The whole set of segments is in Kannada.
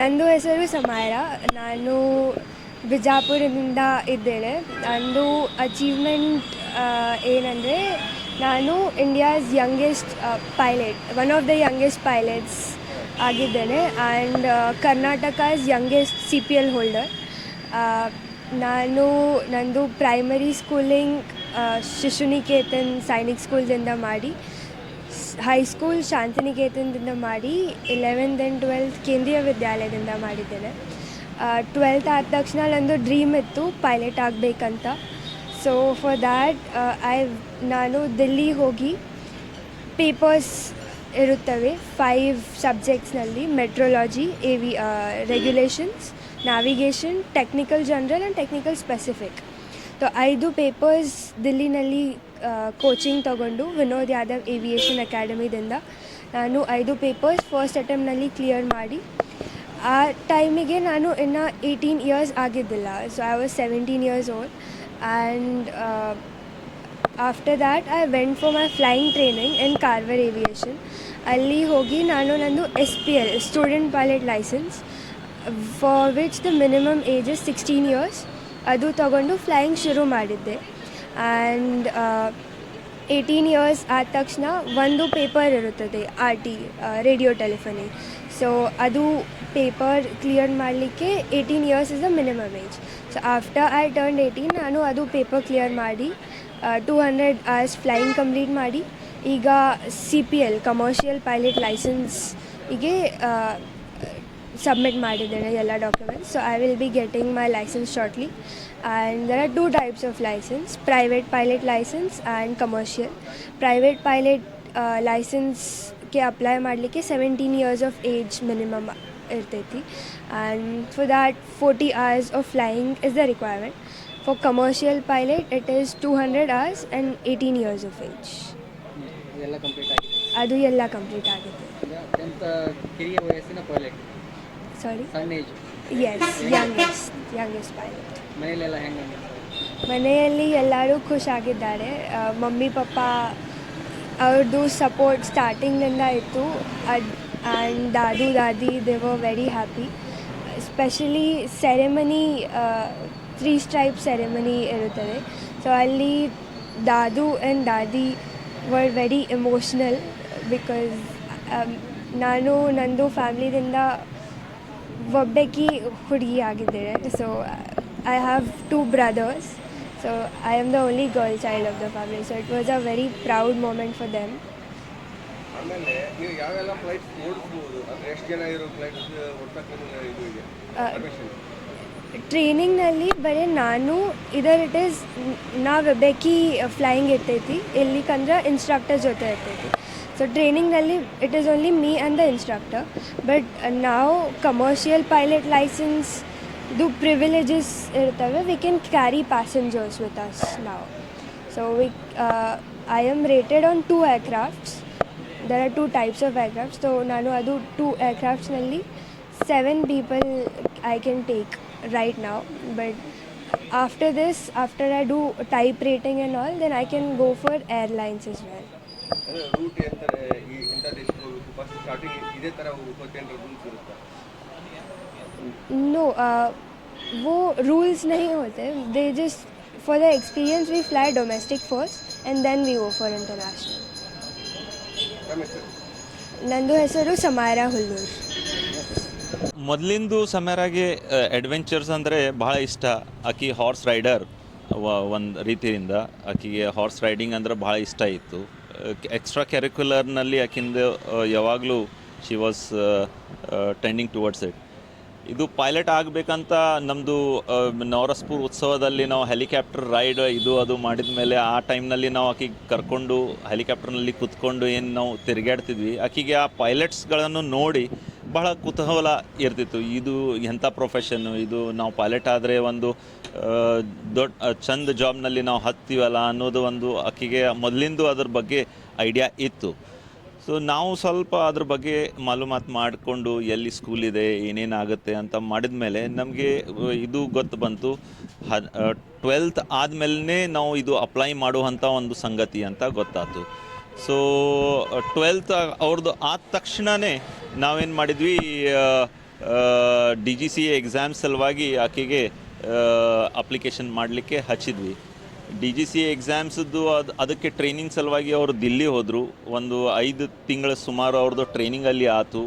ನಂದು ಹೆಸರು ಸಮಾಯರ. ನಾನು ಬಿಜಾಪುರದಿಂದ ಇದ್ದೇನೆ. ನಂದು ಅಚೀವ್ಮೆಂಟ್ ಏನಂದರೆ ನಾನು India's youngest pilot one of the youngest pilots ಆಗಿದ್ದೇನೆ and Karnataka's youngest C P L holder ನಾನು, ನಂದು ಪ್ರೈಮರಿ ಸ್ಕೂಲಿಂಗ್ ಶಿಶುನಿಕೇತನ್ ಸೈನಿಕ್ ಸ್ಕೂಲ್ದಿಂದ ಮಾಡಿ. ಹೈಸ್ಕೂಲ್ ಶಾಂತಿನಿಕೇತನದಿಂದ ಮಾಡಿ ಇಲೆವೆಂತ್ ಆ್ಯಂಡ್ ಟ್ವೆಲ್ತ್ ಕೇಂದ್ರೀಯ ವಿದ್ಯಾಲಯದಿಂದ ಮಾಡಿದ್ದೇನೆ. ಟ್ವೆಲ್ತ್ ಆದ ತಕ್ಷಣ ನಂದು ಡ್ರೀಮ್ ಇತ್ತು ಪೈಲಟ್ ಆಗಬೇಕಂತ. ಸೊ ಫಾರ್ ದ್ಯಾಟ್ ಐ ನಾನು ದಿಲ್ಲಿ ಹೋಗಿ ಪೇಪರ್ಸ್ ಇರುತ್ತವೆ five ಸಬ್ಜೆಕ್ಟ್ಸ್ನಲ್ಲಿ meteorology AV regulations navigation technical general and technical specific ಐದು ಪೇಪರ್ಸ್ ದಿಲ್ಲಿನಲ್ಲಿ ಕೋಚಿಂಗ್ ತಗೊಂಡು ವಿನೋದ್ ಯಾದವ್ ಏವಿಯೇಷನ್ ಅಕಾಡೆಮಿದಿಂದ ನಾನು ಐದು ಪೇಪರ್ಸ್ ಫಸ್ಟ್ ಅಟೆಂಪ್ಟ್ನಲ್ಲಿ ಕ್ಲಿಯರ್ ಮಾಡಿ. ಆ ಟೈಮಿಗೆ ನಾನು ಇನ್ನು eighteen years ಆಗಿದ್ದಿಲ್ಲ. So I was seventeen years old and after that I went for my flying training in Carver Aviation ಅಲ್ಲಿ ಹೋಗಿ ನಾನು ನಂದು S P L student pilot licence for which the minimum age is sixteen years ಅದು ತಗೊಂಡು ಫ್ಲೈಯಿಂಗ್ ಶುರು ಮಾಡಿದ್ದೆ. ಆ್ಯಂಡ್ ಏಯ್ಟೀನ್ ಇಯರ್ಸ್ ಆದ ತಕ್ಷಣ ಒಂದು ಪೇಪರ್ ಇರುತ್ತದೆ R T radio telephony so ಅದು ಪೇಪರ್ ಕ್ಲಿಯರ್ ಮಾಡಲಿಕ್ಕೆ eighteen years is a minimum age so after I turn eighteen ನಾನು ಅದು ಪೇಪರ್ ಕ್ಲಿಯರ್ ಮಾಡಿ two hundred hours flying complete ಮಾಡಿ, ಈಗ C P L commercial pilot ಲೈಸೆನ್ಸ್ಗೆ submit ಮಾಡಿದ್ದೇನೆ ಎಲ್ಲ documents so I will be getting my licence shortly and there are two types of licence private pilot licence and commercial private pilot ಲೈಸೆನ್ಸ್ಗೆ apply ಮಾಡಲಿಕ್ಕೆ seventeen years of age minimum ಇರ್ತೈತಿ and for that forty hours of flying is the requirement for commercial pilot it is two hundred hours and eighteen years of age ಅದು ಎಲ್ಲ ಕಂಪ್ಲೀಟ್ ಆಗಿದೆ. ಅತ್ಯಂತ ಕಿರಿಯ ವಯಸ್ಸಿನ ಪೈಲಟ್ ಸಾರಿ ಸಣ್ಣ age as youngest youngest pilot ಮನೆಯಲ್ಲೆಲ್ಲ ಹೆಂಗೆ ಮನೆಯಲ್ಲಿ ಎಲ್ಲರೂ ಖುಷಾಗಿದ್ದಾರೆ ಮಮ್ಮಿ ಪಪ್ಪ ಅವ್ರದ್ದು ಸಪೋರ್ಟ್ ಸ್ಟಾರ್ಟಿಂಗಿಂದ ಇತ್ತು. ಅದು and dadu dadi they were very happy specially ceremony three stripe ceremony ಇರುತ್ತದೆ. ಸೊ ಅಲ್ಲಿ dadu and dadi were very emotional because ನಾನು ನಂದು ಫ್ಯಾಮ್ಲಿದಿಂದ ಒಬ್ಬಾಕಿ ಹುಡುಗಿ ಆಗಿದ್ದೇನೆ so I have two brothers so I am the only girl child of the family so it was a very proud moment for them ಆಮೇಲೆ ನೀವು ಯಾವೆಲ್ಲ ಫ್ಲೈಟ್ಸ್ ಓಡಿಸ್ಬೋದು? ಅಂದ್ರೆ ಎಷ್ಟು ಜನ ಇರೋ ಫ್ಲೈಟ್ಸ್ ಓಡ್ಸಕ್ಕೆ ಇದು ಇದೆ? ಆ, ಪರ್ಮಿಷನ್ ಟ್ರೈನಿಂಗ್ನಲ್ಲಿ ಬರೀ ನಾನು ಇದರ್ ಇಟ್ ಈಸ್ ನಾವೆಬ್ಬಾಕಿ ಫ್ಲೈಯಿಂಗ್ ಇರ್ತೈತಿ. ಎಲ್ಲಿಕಂದ್ರೆ ಇನ್ಸ್ಟ್ರಕ್ಟರ್ ಜೊತೆ ಇರ್ತೈತಿ. So ಟ್ರೈನಿಂಗ್ನಲ್ಲಿ it is only me and the instructor but ನಾವು ಕಮರ್ಷಿಯಲ್ ಪೈಲಟ್ ಲೈಸೆನ್ಸ್ ಇದು ಪ್ರಿವಿಲೇಜಸ್ ಇರ್ತವೆ we can carry passengers with us ನಾವು so we I am rated on two aircrafts there are two types of aircrafts so ನಾನು ಅದು two ಏರ್ಕ್ರಾಫ್ಟ್ಸ್ನಲ್ಲಿ seven people I can take right now but after this after i do type rating and all then i can go for airlines as well ಅಂದ್ರೆ ರೂಟ್ ಅಂತಾರೆ ಈ ಇಂಥ ದೇಶಕ್ಕೆ ಹೋಗ್ಬೇಕು ಫಸ್ಟ್ ಸ್ಟಾರ್ಟಿಂಗ್ ಇದೇ ಥರ ಹೋಗ್ಬೇಕು ಅಂತ ರೂಲ್ಸ್ ಇರುತ್ತೆ no uh, वो rules नहीं होते they just for the experience we fly domestic first and then we go for international ನಮ್ಮ ಹೆಸರು ನಂದು ಹೆಸರು ಸಮಾಯರ ಹುಲ್ಲೂರ್ ಮೊದಲಿಂದು ಸಮಯರಾಗಿ ಅಡ್ವೆಂಚರ್ಸ್ ಅಂದರೆ ಭಾಳ ಇಷ್ಟ ಆಕಿ ಹಾರ್ಸ್ ರೈಡರ್ ಒಂದು ರೀತಿಯಿಂದ ಆಕಿಗೆ ಹಾರ್ಸ್ ರೈಡಿಂಗ್ ಅಂದ್ರೆ ಭಾಳ ಇಷ್ಟ ಇತ್ತು ಎಕ್ಸ್ಟ್ರಾ ಕ್ಯಾರಿಕ್ಯುಲರ್ನಲ್ಲಿ ಆಕಿಂದು ಯಾವಾಗಲೂ she was tending towards it ಇದು ಪೈಲಟ್ ಆಗಬೇಕಂತ ನಮ್ಮದು ನವರಸ್ಪುರ್ ಉತ್ಸವದಲ್ಲಿ ನಾವು ಹೆಲಿಕಾಪ್ಟರ್ ರೈಡ್ ಇದು ಅದು ಮಾಡಿದ ಮೇಲೆ ಆ ಟೈಮ್ನಲ್ಲಿ ನಾವು ಆಕೆಗೆ ಕರ್ಕೊಂಡು ಹೆಲಿಕಾಪ್ಟರ್ನಲ್ಲಿ ಕುತ್ಕೊಂಡು ಏನು ನಾವು ತಿರುಗಾಡ್ತಿದ್ವಿ ಆಕೆಗೆ ಆ ಪೈಲಟ್ಸ್ಗಳನ್ನು ನೋಡಿ ಬಹಳ ಕುತೂಹಲ ಇರ್ತಿತ್ತು. ಇದು ಎಂಥ ಪ್ರೊಫೆಷನ್ನು ಇದು ನಾವು ಪೈಲಟ್ ಆದರೆ ಒಂದು ದೊಡ್ಡ ಚಂದ ಜಾಬ್ನಲ್ಲಿ ನಾವು ಹತ್ತೀವಲ್ಲ ಅನ್ನೋದು ಒಂದು ಆಕಿಗೆ ಮೊದಲಿಂದು ಅದ್ರ ಬಗ್ಗೆ ಐಡಿಯಾ ಇತ್ತು. ಸೊ ನಾವು ಸ್ವಲ್ಪ ಅದ್ರ ಬಗ್ಗೆ ಮಾಲೂಮಾತು ಮಾಡಿಕೊಂಡು ಎಲ್ಲಿ ಸ್ಕೂಲ್ ಇದೆ ಏನೇನಾಗುತ್ತೆ ಅಂತ ಮಾಡಿದ ಮೇಲೆ ನಮಗೆ, ಇದು ಗೊತ್ತು ಬಂತು. ಹ ಟ್ವೆಲ್ತ್ ಆದಮೇಲೆ ನಾವು ಇದು ಅಪ್ಲೈ ಮಾಡುವಂಥ ಒಂದು ಸಂಗತಿ ಅಂತ ಗೊತ್ತಾಯ್ತು ಸೊ ಟ್ವೆಲ್ತ್ ಅವ್ರದ್ದು ಆದ ತಕ್ಷಣವೇ ನಾವೇನು ಮಾಡಿದ್ವಿ ಡಿ ಜಿ ಸಿ ಎಕ್ಸಾಮ್ ಸಲುವಾಗಿ ಆಕೆಗೆ ಅಪ್ಲಿಕೇಶನ್ ಮಾಡಲಿಕ್ಕೆ ಹಚ್ಚಿದ್ವಿ. ಡಿ ಜಿ ಸಿ ಎಕ್ಸಾಮ್ಸದ್ದು ಅದು, ಅದಕ್ಕೆ ಟ್ರೈನಿಂಗ್ ಸಲುವಾಗಿ ಅವರು ದಿಲ್ಲಿ ಹೋದರು. ಒಂದು ಐದು ತಿಂಗಳ ಸುಮಾರು ಅವ್ರದ್ದು ಟ್ರೈನಿಂಗ್ ಅಲ್ಲಿ ಆತು.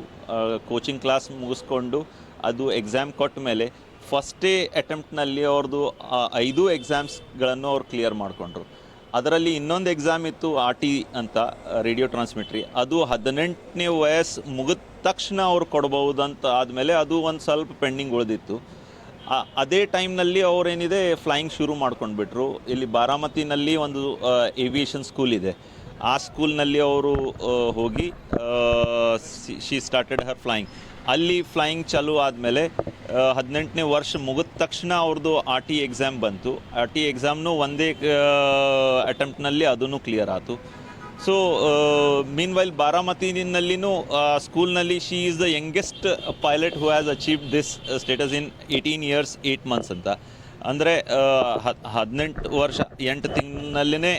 ಕೋಚಿಂಗ್ ಕ್ಲಾಸ್ ಮುಗಿಸ್ಕೊಂಡು ಅದು ಎಕ್ಸಾಮ್ ಕೊಟ್ಟ ಮೇಲೆ ಫಸ್ಟೇ ಅಟೆಂಪ್ಟ್ನಲ್ಲಿ ಅವ್ರದ್ದು ಐದು ಎಕ್ಸಾಮ್ಸ್ಗಳನ್ನು ಅವ್ರು ಕ್ಲಿಯರ್ ಮಾಡಿಕೊಂಡ್ರು. ಅದರಲ್ಲಿ ಇನ್ನೊಂದು ಎಕ್ಸಾಮ್ ಇತ್ತು ಆರ್ ಟಿ ಅಂತ ರೇಡಿಯೋ ಟ್ರಾನ್ಸ್ಮಿಟ್ರಿ ಅದು ಹದಿನೆಂಟನೇ ವಯಸ್ಸು ಮುಗಿದ ತಕ್ಷಣ ಅವ್ರು ಅಂತ ಆದಮೇಲೆ ಅದು ಒಂದು ಸ್ವಲ್ಪ ಪೆಂಡಿಂಗ್ ಉಳಿದಿತ್ತು. ಅದೇ ಟೈಮ್ನಲ್ಲಿ ಅವರೇನಿದೆ ಫ್ಲೈಯಿಂಗ್ ಶುರು ಮಾಡ್ಕೊಂಡ್ಬಿಟ್ರು. ಇಲ್ಲಿ ಬಾರಾಮತಿನಲ್ಲಿ ಒಂದು ಏವಿಯೇಷನ್ ಸ್ಕೂಲ್ ಇದೆ. ಆ ಸ್ಕೂಲ್ನಲ್ಲಿ ಅವರು ಹೋಗಿ ಶಿ ಸ್ಟಾರ್ಟೆಡ್ ಹರ್ ಫ್ಲೈಯಿಂಗ್ ಅಲ್ಲಿ ಫ್ಲೈಯಿಂಗ್ ಚಾಲು ಆದಮೇಲೆ ಹದಿನೆಂಟನೇ ವರ್ಷ ಮುಗಿದ ತಕ್ಷಣ ಅವ್ರದ್ದು ಆರ್ ಟಿ ಎಕ್ಸಾಮ್ ಬಂತು. ಆರ್ ಟಿ ಎಕ್ಸಾಮ್ನು ಒಂದೇ ಅಟೆಂಪ್ಟ್ನಲ್ಲಿ ಅದನ್ನು ಕ್ಲಿಯರ್ ಆಯಿತು ಸೊ ಮೀನ್ ವೈಲ್ ಬಾರಾಮತಿನಲ್ಲಿನೂ ಸ್ಕೂಲ್ನಲ್ಲಿ she is the youngest pilot who has achieve this status in eighteen years eight months ಅಂತ. ಅಂದರೆ ಹದಿನೆಂಟು ವರ್ಷ, ಎಂಟು ತಿಂಗಳಲ್ಲೇ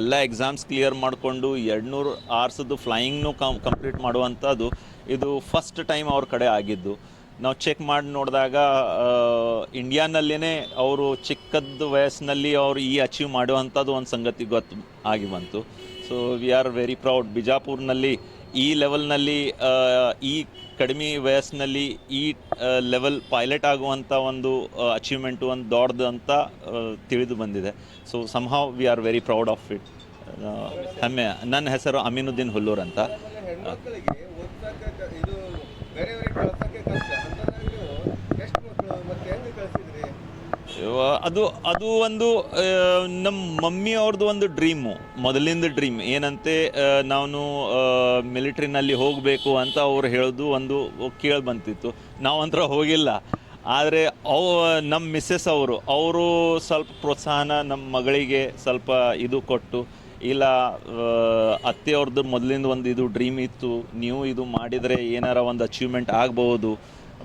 ಎಲ್ಲ ಎಕ್ಸಾಮ್ಸ್ ಕ್ಲಿಯರ್ ಮಾಡಿಕೊಂಡು, ಎರಡುನೂರು ಆರ್ಸದ್ದು ಫ್ಲೈಯಿಂಗ್ನು ಕಂ ಕಂಪ್ಲೀಟ್ ಮಾಡುವಂಥದ್ದು, ಇದು ಫಸ್ಟ್ ಟೈಮ್ ಅವ್ರ ಕಡೆ ಆಗಿದ್ದು. ನಾವು ಚೆಕ್ ಮಾಡಿ ನೋಡಿದಾಗ ಇಂಡಿಯಾನಲ್ಲೇ ಅವರು ಚಿಕ್ಕದ ವಯಸ್ಸಿನಲ್ಲಿ ಅವರು ಈ ಅಚೀವ್ ಮಾಡುವಂಥದ್ದು ಒಂದು ಸಂಗತಿ ಗೊತ್ತು, ಆಗಿ ಬಂತು. So we are very proud ಬಿಜಾಪುರ್ನಲ್ಲಿ ಈ ಲೆವೆಲ್ನಲ್ಲಿ ಈ ಕಡಿಮೆ ವಯಸ್ಸಿನಲ್ಲಿ ಈ ಲೆವೆಲ್ ಪೈಲಟ್ ಆಗುವಂಥ ಒಂದು ಅಚೀವ್ಮೆಂಟು ಒಂದು ದೊಡ್ಡದು ಅಂತ ತಿಳಿದು ಬಂದಿದೆ. So somehow we are very proud of it ಹೆಮ್ಮೆ. ನನ್ನ ಹೆಸರು ಅಮೀನುದ್ದೀನ್ ಹುಲ್ಲೂರ್ ಅಂತ ಆಮೇಲೆ ಹೆಣ್ಮಕ್ಳಿಗೆ ಓದ್ಸಕ್ಕೆ ಕ- ಇದು ಬೇರೆ ಬೇರೆ ಕಳ್ಸಕ್ಕೆ ಕಷ್ಟ ಅಂತಂದ್ರೆ ನೀವು ಎಷ್ಟು ಮಕ್ಕಳು ಮತ್ತೆ ಹೆಂಗೆ ಕಳ್ಸಿದ್ರಿ ಇವ- ಅದು ಅದು ಒಂದು ನಮ್ಮ ಮಮ್ಮಿ ಅವ್ರದ್ದು ಒಂದು ಡ್ರೀಮು, ಮೊದಲಿಂದ ಡ್ರೀಮ್. ಏನಂತೆ ನಾನು ಮಿಲಿಟ್ರಿನಲ್ಲಿ ಹೋಗಬೇಕು ಅಂತ ಅವ್ರು ಹೇಳೋದು ಒಂದು ಕೇಳಿ ಬಂತಿತ್ತು. ಅಂತರ ಹೋಗಿಲ್ಲ. ಆದರೆ ಅವ ನಮ್ಮ ಮಿಸ್ಸಸ್ ಅವರು ಅವರು ಸ್ವಲ್ಪ ಪ್ರೋತ್ಸಾಹನ ನಮ್ಮ ಮಗಳಿಗೆ ಸ್ವಲ್ಪ ಇದು ಕೊಟ್ಟು, ಇಲ್ಲ ಅತ್ತೆಯವ್ರದ್ದು ಮೊದಲಿಂದ ಒಂದು ಇದು ಡ್ರೀಮ್ ಇತ್ತು, ನೀವು ಇದು ಮಾಡಿದರೆ ಏನಾರ ಒಂದು ಅಚೀವ್ಮೆಂಟ್ ಆಗ್ಬೋದು.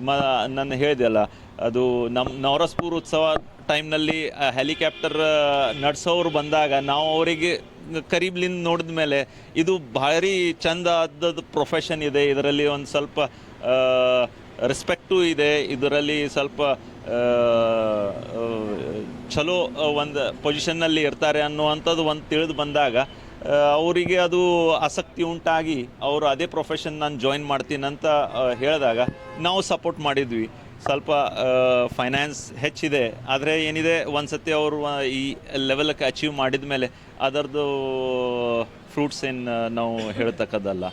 ಮ ನಾನು ಹೇಳಿದೆ ಅಲ್ಲ ಅದು ನಮ್ಮ ನವರಸ್ಪೂರ್ ಉತ್ಸವ ಟೈಮ್ನಲ್ಲಿ ಹೆಲಿಕಾಪ್ಟರ್ ನಡೆಸೋರು ಬಂದಾಗ ನಾವು ಅವರಿಗೆ ಕರೀಬ್ಲಿಂದ ನೋಡಿದ ಮೇಲೆ ಇದು ಭಾರಿ ಚಂದ ಆದದ್ದು ಪ್ರೊಫೆಷನ್ ಇದೆ. ಇದರಲ್ಲಿ ಒಂದು ಸ್ವಲ್ಪ ರೆಸ್ಪೆಕ್ಟು ಇದೆ. ಇದರಲ್ಲಿ ಸ್ವಲ್ಪ ಚಲೋ ಒಂದು ಪೊಸಿಷನ್ನಲ್ಲಿ ಇರ್ತಾರೆ ಅನ್ನುವಂಥದ್ದು ಒಂದು ತಿಳಿದು ಬಂದಾಗ ಅವರಿಗೆ ಅದು ಆಸಕ್ತಿ ಉಂಟಾಗಿ ಅವರು ಅದೇ ಪ್ರೊಫೆಷನ್ ನಾನು ಜಾಯಿನ್ ಮಾಡ್ತೀನಿ ಅಂತ ಹೇಳಿದಾಗ ನಾವು ಸಪೋರ್ಟ್ ಮಾಡಿದ್ವಿ. ಸ್ವಲ್ಪ ಫೈನಾನ್ಸ್ ಹೆಚ್ಚಿದೆ, ಆದರೆ ಏನಿದೆ ಒಂದು ಸತಿ ಅವರು ಈ ಲೆವೆಲಕ್ಕೆ ಅಚೀವ್ ಮಾಡಿದ ಮೇಲೆ ಅದರದ್ದು ಫ್ರೂಟ್ಸ್ ಏನು ನಾವು ಹೇಳ್ತಕ್ಕದ್ದಲ್ಲ.